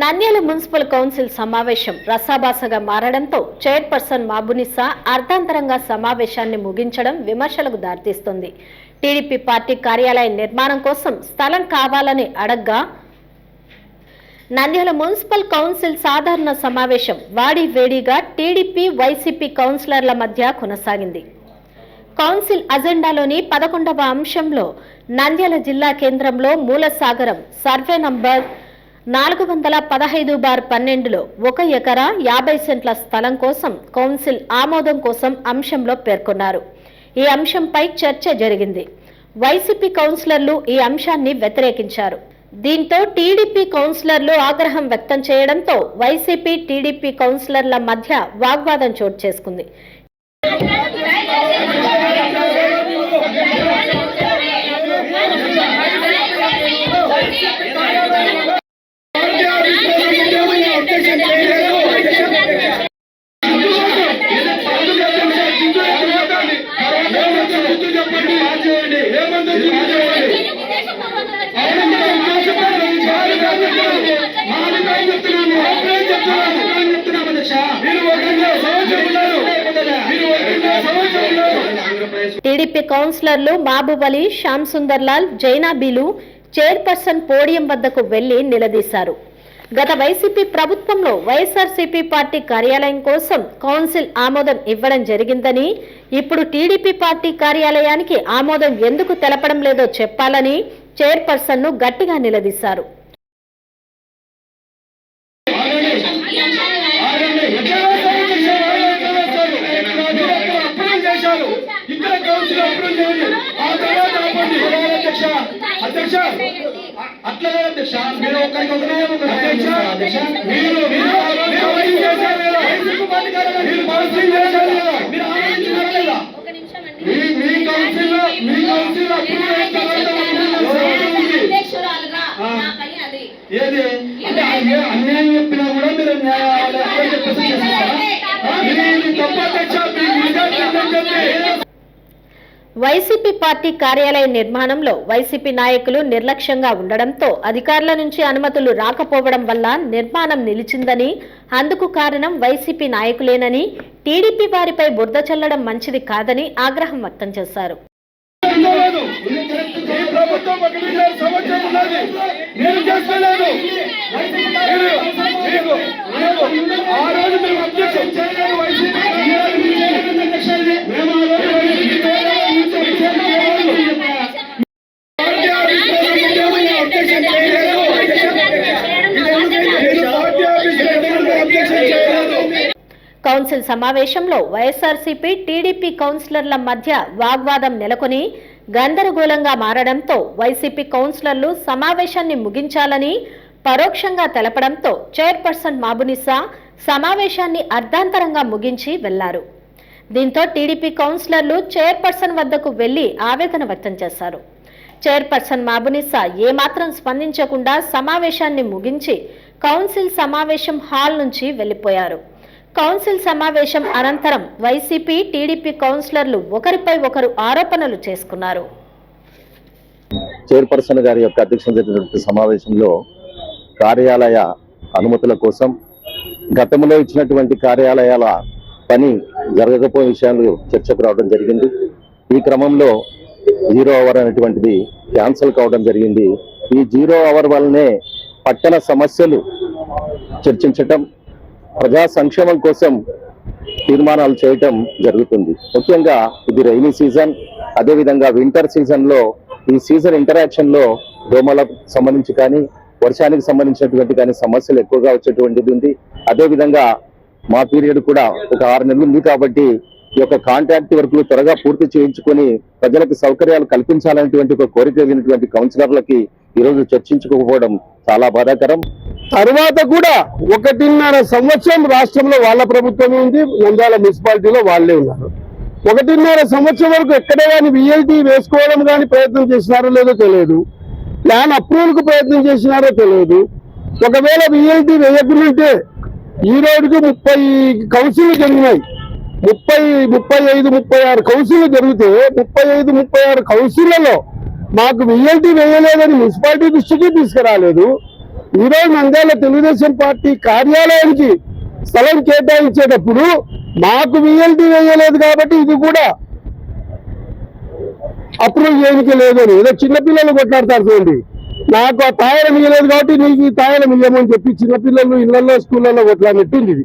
Nandyal municipal council సమావేశం రసాభాసగా మారడంతో chairperson Mabunisa అర్ధాంతరంగా సమావేశాన్ని ముగించడం విమర్శలకు దారితీస్తుంది. టీడీపీ పార్టీ కార్యాలయ నిర్మాణం కోసం స్థలం కావాలని అడగ్గా నంద్యాల మున్సిపల్ కౌన్సిల్ సాధారణ సమావేశం వాడి వేడిగా టీడీపీ వైసీపీ కౌన్సిలర్ల మధ్య కొనసాగింది. కౌన్సిల్ అజెండాలోని పదకొండవ అంశంలో నంద్యాల జిల్లా కేంద్రంలో మూలసాగరం సర్వే నంబర్ నాలుగు వందల పదహైదు బార్ పన్నెండులో ఒక ఎకరా యాభై సెంట్ల స్థలం కోసం కౌన్సిల్ ఆమోదం కోసం అంశంలో పేర్కొన్నారు. ఈ అంశంపై చర్చ జరిగింది. వైసీపీ కౌన్సిలర్లు ఈ అంశాన్ని వ్యతిరేకించారు. దీంతో టీడీపీ కౌన్సిలర్లు ఆగ్రహం వ్యక్తం చేయడంతో వైసీపీ టీడీపీ కౌన్సిలర్ల మధ్య వాగ్వాదం చోటు చేసుకుంది. టీడీపీ కౌన్సిలర్లు మహబూబ్ అలీ శ్యామ్ సుందర్లాల్ జైనాబీలు చైర్పర్సన్ పోడియం వద్దకు వెళ్ళి నిలదీశారు. గత వైసీపీ ప్రభుత్వంలో వైఎస్ఆర్సీపీ పార్టీ కార్యాలయం కోసం కౌన్సిల్ ఆమోదం ఇవ్వడం జరిగిందని ఇప్పుడు టీడీపీ పార్టీ కార్యాలయానికి ఆమోదం ఎందుకు తెలపడం లేదో చెప్పాలని చైర్పర్సన్ను గట్టిగా నిలదీశారు. అధ్యక్ష! అట్లా అధ్యక్ష. మీరు ఒక్కరికి ఒకరే ఒకరు అధ్యక్ష! మీరు మీరు మీరు వైద్యం చేశారు లేదా మీరు కౌన్సిల్ చేశారు లేదా మీరు ఆలోచించారు లేదా మీ మీ కౌన్సిల్లో మీ కౌన్సిల్ అప్రూవ్ అయిన తర్వాత అప్రూవ్ ఉంది. అధ్యక్షురాలుగా ఆ. నా పని అది. ఏది? అంటే అన్యాయం చెప్పినా వైసీపీ పార్టీ కార్యాలయ నిర్మాణంలో వైసీపీ నాయకులు నిర్లక్ష్యంగా ఉండడంతో అధికారుల నుంచి అనుమతులు రాకపోవడం వల్ల నిర్మాణం నిలిచిందని అందుకు కారణం వైసీపీ నాయకులేనని టీడీపీ వారిపై బురద చల్లడం మంచిది కాదని ఆగ్రహం వ్యక్తం చేశారు. ఈ ప్రభుత్వం కౌన్సిల్ సమావేశంలో వైఎస్ఆర్సీపీ టీడీపీ కౌన్సిలర్ల మధ్య వాగ్వాదం నెలకొని గందరగోళంగా మారడంతో వైసీపీ కౌన్సిలర్లు సమావేశాన్ని ముగించాలని పరోక్షంగా తెలపడంతో చైర్పర్సన్ మాబునిసా సమావేశాన్ని అర్ధాంతరంగా ముగించి వెళ్ళారు. దీంతో టీడీపీ కౌన్సిలర్లు చైర్పర్సన్ వద్దకు వెళ్ళి ఆవేదన వ్యక్తం చేశారు. చైర్పర్సన్ మాబునిసా ఏమాత్రం స్పందించకుండా సమావేశాన్ని ముగించి కౌన్సిల్ సమావేశం హాల్ నుంచి వెళ్ళిపోయారు కౌన్సిల్ సమావేశం అనంతరం వైసీపీ టీడీపీ కౌన్సిలర్లు ఒకరిపై ఒకరు ఆరోపణలు చేసుకున్నారు. చైర్పర్సన్ గారి యొక్క అధ్యక్షత జరిగినటువంటి సమావేశంలో కార్యాలయ అనుమతుల కోసం గతంలో ఇచ్చినటువంటి కార్యాలయాల పని జరగకపోయే విషయాలు చర్చకు రావడం జరిగింది. ఈ క్రమంలో జీరో అవర్ అనేటువంటిది క్యాన్సిల్ కావడం జరిగింది. ఈ జీరో అవర్ వల్లనే పట్టణ సమస్యలు చర్చించటం ప్రజా సంక్షేమం కోసం తీర్మానాలు చేయటం జరుగుతుంది. ముఖ్యంగా ఇది రైనీ సీజన్ అదేవిధంగా వింటర్ సీజన్లో ఈ సీజన్ ఇంటరాక్షన్లో దోమలకు సంబంధించి కానీ వర్షానికి సంబంధించినటువంటి కానీ సమస్యలు ఎక్కువగా వచ్చేటువంటిది ఉంది. అదేవిధంగా మా పీరియడ్ కూడా ఒక ఆరు నెలలు ఉంది కాబట్టి ఈ యొక్క కాంట్రాక్ట్ వర్క్లు త్వరగా పూర్తి చేయించుకొని ప్రజలకు సౌకర్యాలు కల్పించాలనేటువంటి ఒక కోరిక కలిగినటువంటి కౌన్సిలర్లకి ఈరోజు చర్చించుకోకపోవడం చాలా బాధాకరం. తర్వాత కూడా ఒకటిన్నర సంవత్సరం రాష్ట్రంలో వాళ్ళ ప్రభుత్వమే ఉంది నంద్యాల మున్సిపాలిటీలో వాళ్ళే ఉన్నారు. ఒకటిన్నర సంవత్సరం వరకు ఎక్కడే కానీ విఎల్టీ వేసుకోవడం కానీ ప్రయత్నం చేసినారో లేదో తెలియదు. ప్లాన్ అప్రూవల్కు ప్రయత్నం చేసినారో తెలియదు. ఒకవేళ విఎల్టీ వేయకుంటే ఈ రోజుకు ముప్పై కౌన్సిల్ జరిగినాయి. ముప్పై ముప్పై ఐదు ముప్పై ఆరు కౌన్సిల్ జరిగితే ముప్పై ఐదు ముప్పై ఆరు కౌన్సిళ్ళలో మాకు విఎల్టీ వేయలేదని మున్సిపాలిటీ దృష్టికి తీసుకురాలేదు. ఈరోజు నంద్యాల తెలుగుదేశం పార్టీ కార్యాలయానికి స్థలం కేటాయించేటప్పుడు మాకు విఎల్టీ వేయలేదు కాబట్టి ఇది కూడా అప్రూవ్ చేయడానికి లేదని ఏదో చిన్నపిల్లలు కొట్లాడతారు చూడండి. నాకు ఆ తాయర మిగలేదు కాబట్టి నీకు ఈ తాయర ఇయ్యమని చెప్పి చిన్నపిల్లలు ఇళ్ళలో స్కూళ్ళలో కొట్లాడినట్టుంది ఇది.